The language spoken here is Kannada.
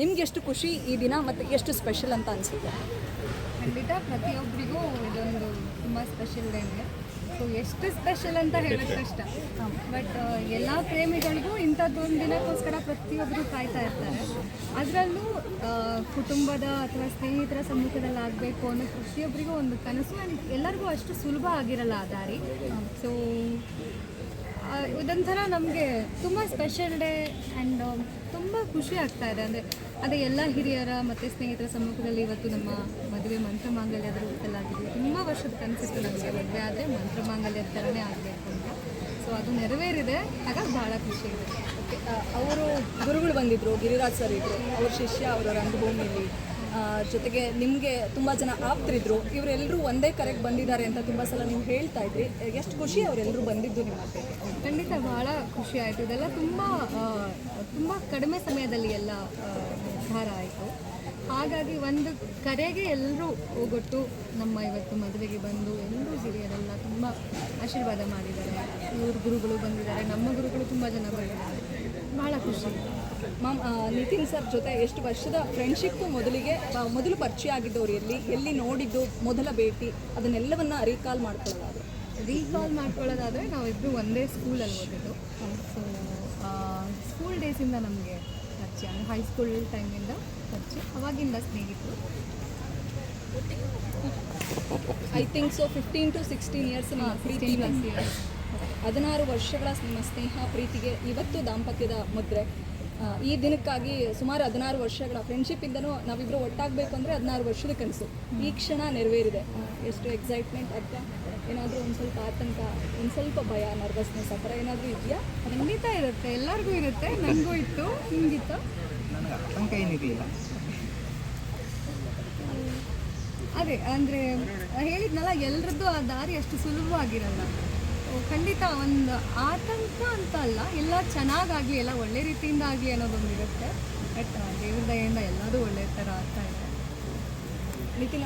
ನಿಮ್ಗೆ ಎಷ್ಟು ಖುಷಿ ಈ ದಿನ ಮತ್ತು ಎಷ್ಟು ಸ್ಪೆಷಲ್ ಅಂತ ಅನಿಸುತ್ತೆ? ಖಂಡಿತ ಪ್ರತಿಯೊಬ್ಬರಿಗೂ ಇದೊಂದು ತುಂಬ ಸ್ಪೆಷಲ್ ಡೇನೆ ಸೊ ಎಷ್ಟು ಸ್ಪೆಷಲ್ ಅಂತ ಹೇಳೋದು ಕಷ್ಟ. ಬಟ್ ಎಲ್ಲ ಪ್ರೇಮಿಗಳಿಗೂ ಇಂಥದ್ದೊಂದು ದಿನಕ್ಕೋಸ್ಕರ ಪ್ರತಿಯೊಬ್ಬರು ಕಾಯ್ತಾ ಇರ್ತಾರೆ. ಅದರಲ್ಲೂ ಕುಟುಂಬದ ಅಥವಾ ಸ್ನೇಹಿತರ ಸಮ್ಮುಖದಲ್ಲಿ ಆಗಬೇಕು ಅನ್ನೋ ಪ್ರತಿಯೊಬ್ಬರಿಗೂ ಒಂದು ಕನಸು. ಎಲ್ಲರಿಗೂ ಅಷ್ಟು ಸುಲಭ ಆಗಿರಲ್ಲ ಆ ದಾರಿ. ಸೊ ಇದೊಂಥರ ನಮಗೆ ತುಂಬ ಸ್ಪೆಷಲ್ ಡೇ ಆ್ಯಂಡ್ ತುಂಬ ಖುಷಿ ಆಗ್ತಾ ಇದೆ. ಅಂದರೆ ಅದೇ ಎಲ್ಲ ಹಿರಿಯರ ಮತ್ತು ಸ್ನೇಹಿತರ ಸಮ್ಮುಖದಲ್ಲಿ ಇವತ್ತು ನಮ್ಮ ಮದುವೆ ಮಂತ್ರ ಮಾಂಗಲ್ಯದ ರೂಪದಲ್ಲಾಗಿದೆ ತುಂಬ ವರ್ಷದ ಕನಸಿತ್ತು ನಮಗೆ ಮದುವೆ ಆದರೆ ಮಂತ್ರ ಮಾಂಗಲ್ಯದ ಥರನೇ ಆಗಬೇಕು ಅಂತ. ಸೊ ಅದು ನೆರವೇರಿದೆ. ಹಾಗಾಗಿ ಭಾಳ ಖುಷಿ ಇದೆ. ಅವರು ಗುರುಗಳು ಬಂದಿದ್ದರು ಗಿರಿರಾಜ್ ಸರ್ ಇದ್ದರು ಅವ್ರ ಶಿಷ್ಯ ಅವರ ರಂಗಭೂಮಿಲಿ ಆ, ಜೊತೆಗೆ ನಿಮಗೆ ತುಂಬ ಜನ ಆಪ್ತರಿದ್ರು. ಇವರೆಲ್ಲರೂ ಒಂದೇ ಕರೆಗೆ ಬಂದಿದ್ದಾರೆ ಅಂತ ತುಂಬ ಸಲ ನೀವು ಹೇಳ್ತಾ ಇದ್ರಿ. ಎಷ್ಟು ಖುಷಿ ಅವರೆಲ್ಲರೂ ಬಂದಿದ್ದು ನಿಮ್ಮ ಖಂಡಿತ ಭಾಳ ಖುಷಿ ಆಯಿತು. ಇದೆಲ್ಲ ತುಂಬ ತುಂಬ ಕಡಿಮೆ ಸಮಯದಲ್ಲಿ ಎಲ್ಲ ನಿರ್ಧಾರ ಆಯಿತು. ಹಾಗಾಗಿ ಒಂದು ಕರೆಗೆ ಎಲ್ಲರೂ ಹೋಗೊಟ್ಟು ನಮ್ಮ ಇವತ್ತು ಮದುವೆಗೆ ಬಂದು ಎಲ್ಲರೂ ಹಿರಿಯರೆಲ್ಲ ತುಂಬ ಆಶೀರ್ವಾದ ಮಾಡಿದ್ದಾರೆ. ಇವ್ರ ಗುರುಗಳು ಬಂದಿದ್ದಾರೆ, ನಮ್ಮ ಗುರುಗಳು ತುಂಬ ಜನ ಬಂದಿದ್ದಾರೆ. ಭಾಳ ಖುಷಿ. ಮ್ಯಾಮ್ ನಿತಿನ್ ಸರ್ ಜೊತೆ ಎಷ್ಟು ವರ್ಷದ ಫ್ರೆಂಡ್ಶಿಪ್ಪು ಮೊದಲಿಗೆ ಮೊದಲು ಪರಿಚಯ ಆಗಿದ್ದವ್ರು ಎಲ್ಲಿ ಎಲ್ಲಿ ನೋಡಿದ್ದು ಮೊದಲ ಭೇಟಿ ಅದನ್ನೆಲ್ಲವನ್ನ ರೀಕಾಲ್ ಮಾಡ್ಕೊಳ್ಳೋದಾದ್ರೆ? ರೀಕಾಲ್ ಮಾಡ್ಕೊಳ್ಳೋದಾದರೆ ನಾವಿಬ್ಬರು ಒಂದೇ ಸ್ಕೂಲಲ್ಲಿ ಓದಿದ್ದು. ಸೊ ಸ್ಕೂಲ್ ಡೇಸಿಂದ ನಮಗೆ ಪರಿಚಯ ಹೈಸ್ಕೂಲ್ ಟೈಮಿಂದ ಪರಿಚಯ ಅವಾಗಿಂದ ಸ್ನೇಹಿತರು. I think so fifteen to sixteen years ಪ್ರೀತಿ ಹದಿನಾರು ವರ್ಷಗಳ ನಿಮ್ಮ ಸ್ನೇಹ ಪ್ರೀತಿಗೆ ಇವತ್ತು ದಾಂಪತ್ಯದ ಮುದ್ರೆ ಈ ದಿನಕ್ಕಾಗಿ ಸುಮಾರು ಹದಿನಾರು ವರ್ಷಗಳ ಫ್ರೆಂಡ್ಶಿಪ್ ಇಂದನೂ ನಾವಿಬ್ರು ಒಟ್ಟಾಗಬೇಕು ಅಂದರೆ ಹದಿನಾರು ವರ್ಷದ ಕನಸು. ಈ ಕ್ಷಣ ನೆರವೇರಿದೆ. ಎಷ್ಟು ಎಕ್ಸೈಟ್ಮೆಂಟ್ ಅಥವಾ ಏನಾದರೂ ಒಂದು ಸ್ವಲ್ಪ ಆತಂಕ ಒಂದು ಸ್ವಲ್ಪ ಭಯ ನರ್ವಸ್ನೆಸ್ ಆ ಥರ ಏನಾದರೂ ಇದೆಯಾ? ಖಂಡಿತ ಇರುತ್ತೆ. ಎಲ್ಲರಿಗೂ ಇರುತ್ತೆ. ನನಗೂ ಇತ್ತು ಹಿಂಗಿತ್ತು. ನನಗೆ ಆತಂಕ ಏನಿರಲಿಲ್ಲ. ಅದೇ ಅಂದರೆ ಹೇಳಿದ್ನಲ್ಲ ಎಲ್ರದ್ದು ಆ ದಾರಿ ಅಷ್ಟು ಸುಲಭವಾಗಿರಲ್ಲ. ಖಂಡಿತ ಒಂದು ಆತಂಕ ಅಂತ ಅಲ್ಲ, ಎಲ್ಲ ಚೆನ್ನಾಗಾಗಲಿ ಎಲ್ಲ ಒಳ್ಳೆ ರೀತಿಯಿಂದ ಆಗಲಿ ಅನ್ನೋದೊಂದು ಇರುತ್ತೆ ಬಟ್ ದೇವ್ರ ದಯೆಯಿಂದ ಎಲ್ಲದೂ ಒಳ್ಳೆ ಥರ ಆಗ್ತಾ ಇದೆ. ನಿತಿನ್